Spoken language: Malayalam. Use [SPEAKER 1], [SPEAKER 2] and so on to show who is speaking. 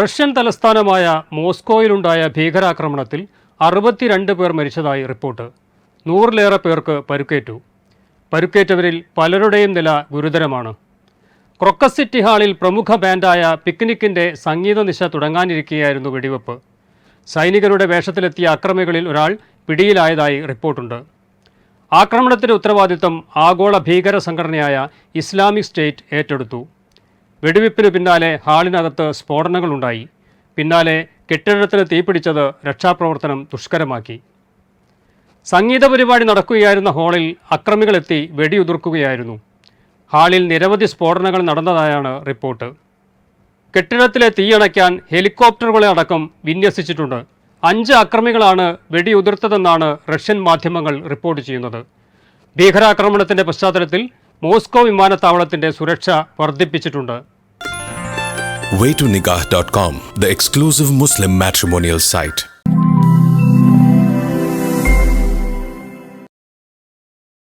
[SPEAKER 1] റഷ്യൻ തലസ്ഥാനമായ മോസ്കോയിലുണ്ടായ ഭീകരാക്രമണത്തിൽ അറുപത്തിരണ്ട് പേർ മരിച്ചതായി റിപ്പോർട്ട്. നൂറിലേറെ പേർക്ക് പരുക്കേറ്റു. പരുക്കേറ്റവരിൽ പലരുടെയും നില ഗുരുതരമാണ്. ക്രൊക്കസ് സിറ്റി ഹാളിൽ പ്രമുഖ ബാൻഡായ പിക്നിക്കിന്റെ സംഗീത നിശ തുടങ്ങാനിരിക്കെയായിരുന്നു വെടിവെപ്പ്. സൈനികരുടെ വേഷത്തിലെത്തിയ അക്രമികളിൽ ഒരാൾ പിടിയിലായതായി റിപ്പോർട്ടുണ്ട്. ആക്രമണത്തിന്റെ ഉത്തരവാദിത്തം ആഗോള ഭീകര സംഘടനയായ ഇസ്ലാമിക് സ്റ്റേറ്റ് ഏറ്റെടുത്തു. വെടിവെപ്പിന് പിന്നാലെ ഹാളിനകത്ത് സ്ഫോടനങ്ങളുണ്ടായി. പിന്നാലെ കെട്ടിടത്തിന് തീപിടിച്ചത് രക്ഷാപ്രവർത്തനം ദുഷ്കരമാക്കി. സംഗീത പരിപാടി നടക്കുകയായിരുന്ന ഹാളിൽ അക്രമികളെത്തി വെടിയുതിർക്കുകയായിരുന്നു. ഹാളിൽ നിരവധി സ്ഫോടനങ്ങൾ നടന്നതായാണ് റിപ്പോർട്ട്. കെട്ടിടത്തിലെ തീയണയ്ക്കാൻ ഹെലികോപ്റ്ററുകളെ അടക്കം വിന്യസിച്ചിട്ടുണ്ട്. അഞ്ച് അക്രമികളാണ് വെടിയുതിർത്തതെന്നാണ് റഷ്യൻ മാധ്യമങ്ങൾ റിപ്പോർട്ട് ചെയ്യുന്നത്. ഭീകരാക്രമണത്തിന്റെ പശ്ചാത്തലത്തിൽ മോസ്കോ വിമാനത്താവളത്തിന്റെ സുരക്ഷ വർദ്ധിപ്പിച്ചിട്ടുണ്ട്.
[SPEAKER 2] waytonikah.com, the exclusive Muslim matrimonial site.